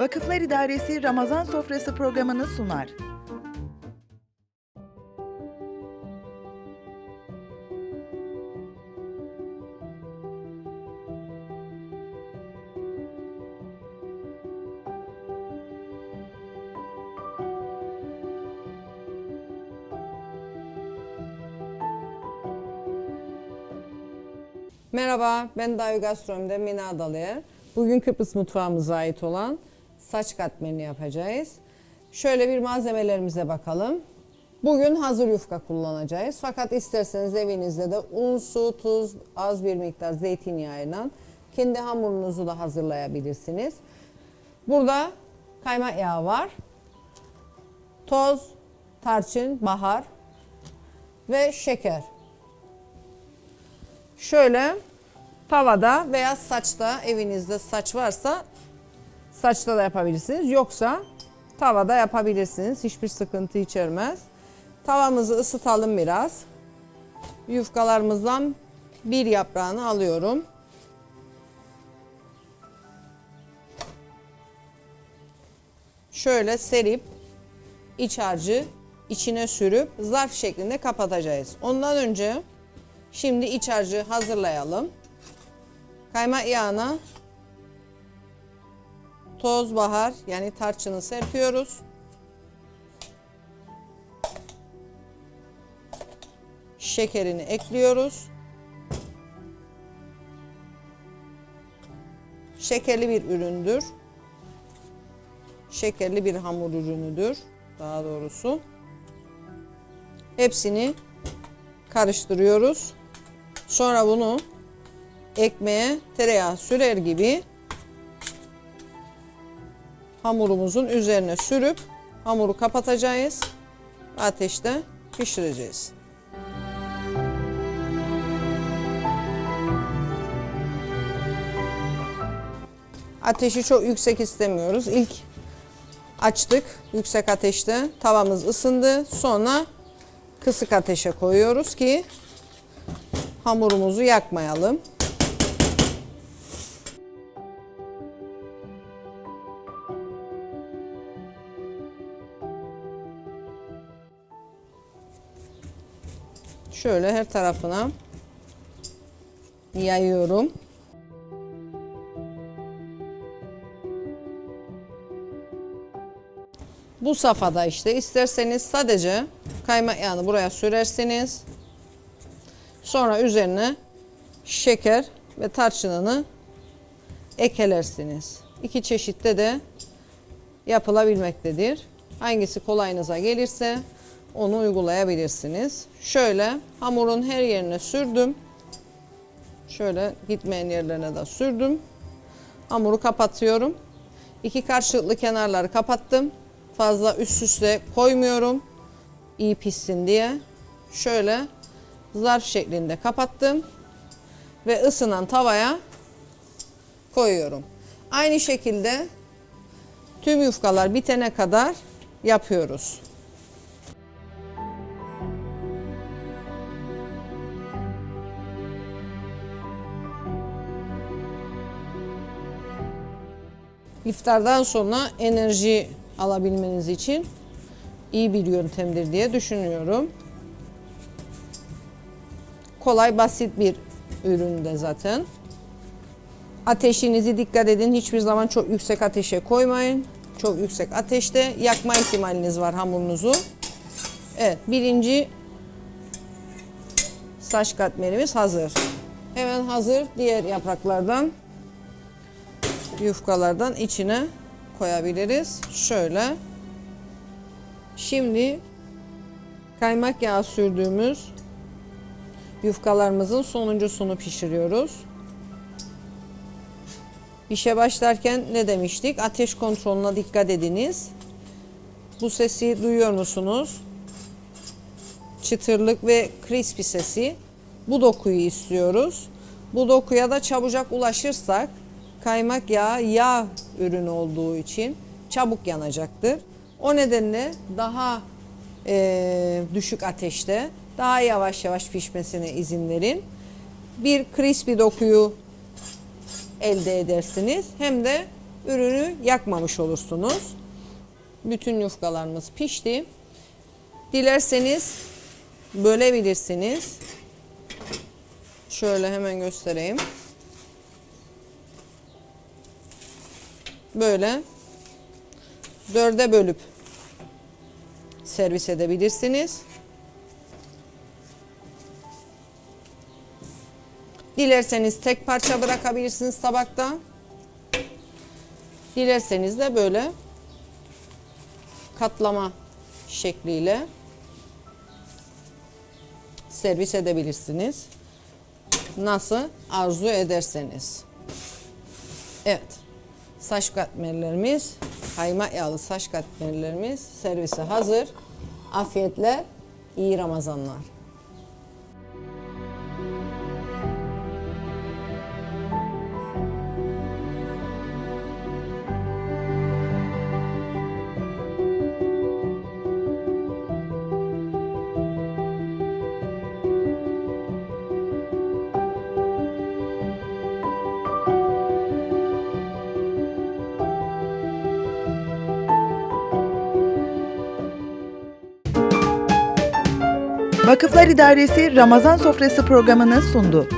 Vakıflar İdaresi Ramazan Sofrası programını sunar. Merhaba, ben Dayu Gastronomi'de Mina Adalıyer. Bugün Kıbrıs mutfağımıza ait olan saç katmerini yapacağız. Şöyle bir malzemelerimize bakalım. Bugün hazır yufka kullanacağız. Fakat isterseniz evinizde de un, su, tuz, az bir miktar zeytinyağıyla kendi hamurunuzu da hazırlayabilirsiniz. Burada kaymak yağı var. Toz, tarçın, bahar ve şeker. Şöyle tavada veya saçta evinizde saç varsa saçta da yapabilirsiniz. Yoksa tavada yapabilirsiniz. Hiçbir sıkıntı içermez. Tavamızı ısıtalım biraz. Yufkalarımızdan bir yaprağını alıyorum. Şöyle serip iç harcı içine sürüp zarf şeklinde kapatacağız. Ondan önce Şimdi iç harcı hazırlayalım. Kaymak yağına toz bahar yani tarçını serpiyoruz. Şekerini ekliyoruz. Şekerli bir üründür. Şekerli bir hamur ürünüdür daha doğrusu. Hepsini karıştırıyoruz. Sonra bunu ekmeğe tereyağı sürer gibi hamurumuzun üzerine sürüp hamuru kapatacağız. Ateşte pişireceğiz. Ateşi çok yüksek istemiyoruz. İlk açtık yüksek ateşte. Tavamız ısındı. Sonra kısık ateşe koyuyoruz ki hamurumuzu yakmayalım. Şöyle her tarafına yayıyorum. Bu safhada işte isterseniz sadece kaymak yağını buraya sürersiniz. Sonra üzerine şeker ve tarçınını ekelersiniz. İki çeşitte de yapılabilmektedir. Hangisi kolayınıza gelirse onu uygulayabilirsiniz. Şöyle hamurun her yerine sürdüm. Şöyle gitmeyen yerlerine de sürdüm. Hamuru kapatıyorum. İki karşılıklı kenarları kapattım. Fazla üst üste koymuyorum. İyi pişsin diye. Şöyle zarf şeklinde kapattım ve ısınan tavaya koyuyorum. Aynı şekilde tüm yufkalar bitene kadar yapıyoruz. İftardan sonra enerji alabilmeniz için iyi bir yöntemdir diye düşünüyorum kolay basit bir ürün de zaten. Ateşinizi dikkat edin. Hiçbir zaman çok yüksek ateşe koymayın. Çok yüksek ateşte yakma ihtimaliniz var hamurunuzu. Evet birinci saç katmerimiz hazır. Hemen hazır diğer yapraklardan yufkalardan içine koyabiliriz. Şöyle. Şimdi kaymak yağı sürdüğümüz yufkalarımızın sonuncusunu pişiriyoruz. İşe başlarken ne demiştik? Ateş kontrolüne dikkat ediniz. Bu sesi duyuyor musunuz? Çıtırlık ve crispy sesi. Bu dokuyu istiyoruz. Bu dokuya da çabucak ulaşırsak kaymak yağı yağ ürünü olduğu için çabuk yanacaktır. O nedenle daha e, düşük ateşte daha yavaş yavaş pişmesine izin verin. Bir crispy dokuyu elde edersiniz. Hem de ürünü yakmamış olursunuz. Bütün yufkalarımız pişti. Dilerseniz bölebilirsiniz. Şöyle hemen göstereyim. Böyle dörde bölüp servis edebilirsiniz. Dilerseniz tek parça bırakabilirsiniz tabakta. Dilerseniz de böyle katlama şekliyle servis edebilirsiniz. Nasıl arzu ederseniz. Evet. Saç katmerlerimiz, kaymak yağlı saç katmerlerimiz servise hazır. Afiyetle iyi Ramazanlar. Vakıflar İdaresi Ramazan Sofrası programını sundu.